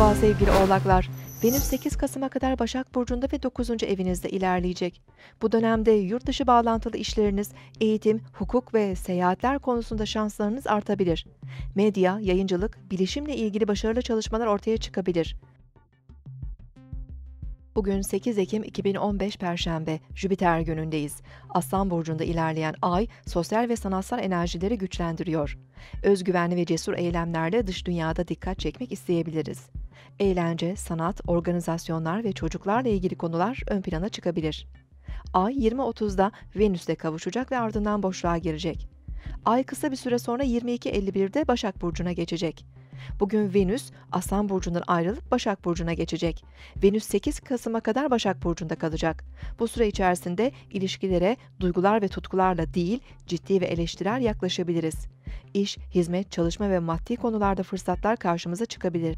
Merhaba sevgili oğlaklar. Venüs 8 Kasım'a kadar Başak Burcu'nda ve 9. evinizde ilerleyecek. Bu dönemde yurt dışı bağlantılı işleriniz, eğitim, hukuk ve seyahatler konusunda şanslarınız artabilir. Medya, yayıncılık, bilişimle ilgili başarılı çalışmalar ortaya çıkabilir. Bugün 8 Ekim 2015 Perşembe, Jüpiter günündeyiz. Aslan Burcu'nda ilerleyen ay, sosyal ve sanatsal enerjileri güçlendiriyor. Özgüvenli ve cesur eylemlerle dış dünyada dikkat çekmek isteyebiliriz. Eğlence, sanat, organizasyonlar ve çocuklarla ilgili konular ön plana çıkabilir. Ay 20.30'da Venüs'le kavuşacak ve ardından boşluğa girecek. Ay kısa bir süre sonra 22.51'de Başak Burcu'na geçecek. Bugün Venüs Aslan Burcu'ndan ayrılıp Başak Burcu'na geçecek. Venüs 8 Kasım'a kadar Başak Burcu'nda kalacak. Bu süre içerisinde ilişkilere duygular ve tutkularla değil, ciddi ve eleştirel yaklaşabiliriz. İş, hizmet, çalışma ve maddi konularda fırsatlar karşımıza çıkabilir.